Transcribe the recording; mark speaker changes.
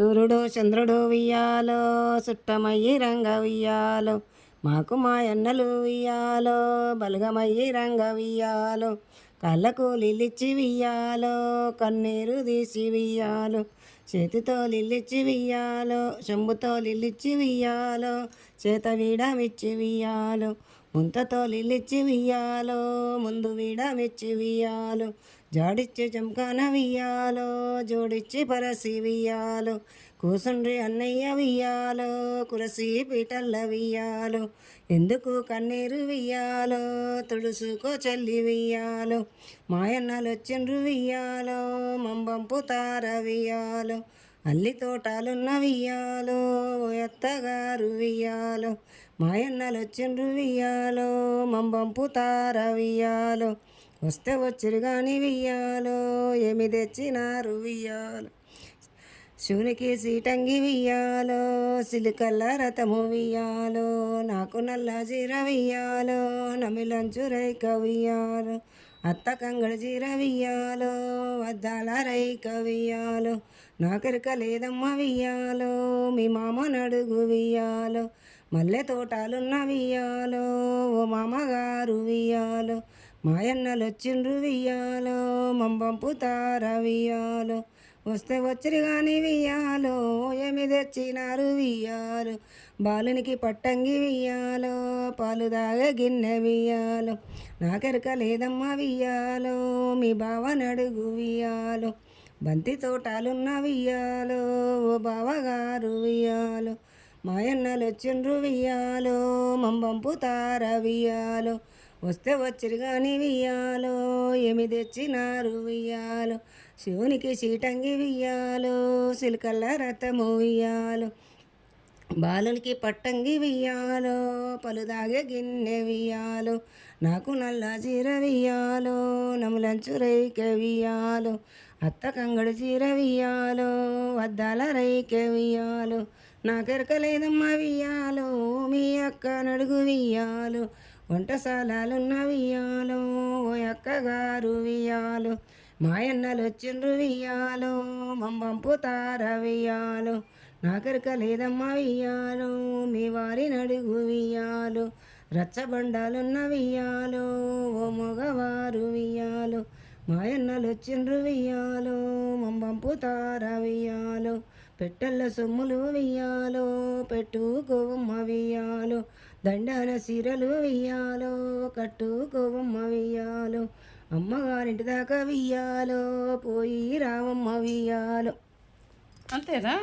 Speaker 1: సూర్యుడు చంద్రుడు వియ్యాలో సుట్టమయ్యి రంగ వియ్యాలో మాకు మా ఎన్నలు వియ్యాలో బలగమయ్యి రంగ వియ్యాలో కళ్ళకు లిల్లిచ్చి వియ్యాలో కన్నీరు తీసి వియ్యాలో చేతితో లిల్లిచ్చి వియ్యాలో చెంబుతో లిల్లిచ్చి వియ్యాలో చేత వీడమిచ్చి వియ్యాలో ముంతతో లిల్లిచ్చి వియ్యాలో ముందు వీడమిచ్చి వియ్యాలు జాడిచ్చి చంకాన వియ్యాలో జోడిచ్చి పరసి వియ్యాలు కూసుండ్రి అన్నయ్య వియ్యాలో కురసి పీటల్ల వియ్యాలు ఎందుకు కన్నీరు వియ్యాలో తుడుసుకో చల్లి వియ్యాలు మాయన్నలు వచ్చిండ్రు వియ్యాలో మంబంపు తార వియ్యాలు అల్లి తోటాలున్న వియ్యాలో ఎత్తగారు వియ్యాలో మాయన్నలు వచ్చిండ్రు వియ్యాలో మంబంపు తార వియ్యాలో వస్తే వచ్చిరు కానీ వియ్యాలో ఏమి తెచ్చినారు వియ్యాలో. శివునికి సీటంగి వియ్యాలో సిలికల్ల రథము వియ్యాలో నాకు నల్ల జీర వియ్యాలో నమిలంచు రైక వియ్యాలో అత్త కంగళ జీర వియ్యాలో వద్దాల రైక వియ్యాలో నాకెరక లేదమ్మ వియ్యాలో మీ మామ నడుగు వియ్యాలో మల్లె తోటాలున్న వియ్యాలో ఓ మామగారు వియ్యాలో మాయన్నలు వచ్చిండ్రు వియ్యాలో మంబంపు తార వియ్యాలో వస్తే వచ్చిరు కానీ వియ్యాలో ఏమి తెచ్చినారు వియ్యాలు? బాలునికి పట్టంగి వియ్యాలో పాలు దాగే గిన్నె వియ్యాలో. నాకెరక లేదమ్మా వియ్యాలో మీ బావ నడుగు వియ్యాలో. బంతి తోటాలున్న వియ్యాలో ఓ బావగారు వియ్యాలు. మాయన్నలు వచ్చిండ్రు వియ్యాలో మంబంపు తార వియ్యాలో. వస్తే వచ్చిరు కానీ వియ్యాలో ఏమి తెచ్చినారు వియ్యాలో? శివునికి సీటంగి వియ్యాలో సిలికల్ల రథము వియ్యాలు. బాలునికి పట్టంగి వియ్యాలో పలుదాగే గిన్నె వియ్యాలు. నాకు నల్ల చీర వియ్యాలో నములంచు రైకె అత్త కంగడు చీర వియ్యాలు వద్దాల రైకె వియ్యాలో. నాకెరకలేదమ్మ వియ్యాలు మీ అక్క నడుగు వియ్యాలు. వంటశాలలున్న వియ్యాలో ఓ అక్కగారు వియ్యాలో మాయన్నలు వచ్చిండ్రు వియ్యాలు మంబంపు తార నాకరిక లేదమ్మా లేదమ్మ మీ వారి నడుగు వియ్యాలు రచ్చబండాలున్న వియ్యాలో ఓ మగవారు వియ్యాలు మాయన్నలు వచ్చిండ్రు వియ్యాలు మంబంపు తార వియ్యాలో పెట్టెల్ల సొమ్ములు వియ్యాలు పెట్టుకోమ్మ వియ్యాలు దండాన సీరలు వెయ్యాలో కట్టుకోవమ్మ వెయ్యాలో అమ్మగారింటి దాకా వెయ్యాలో పోయి రావమ్మ వెయ్యాలో.
Speaker 2: అంతేనా?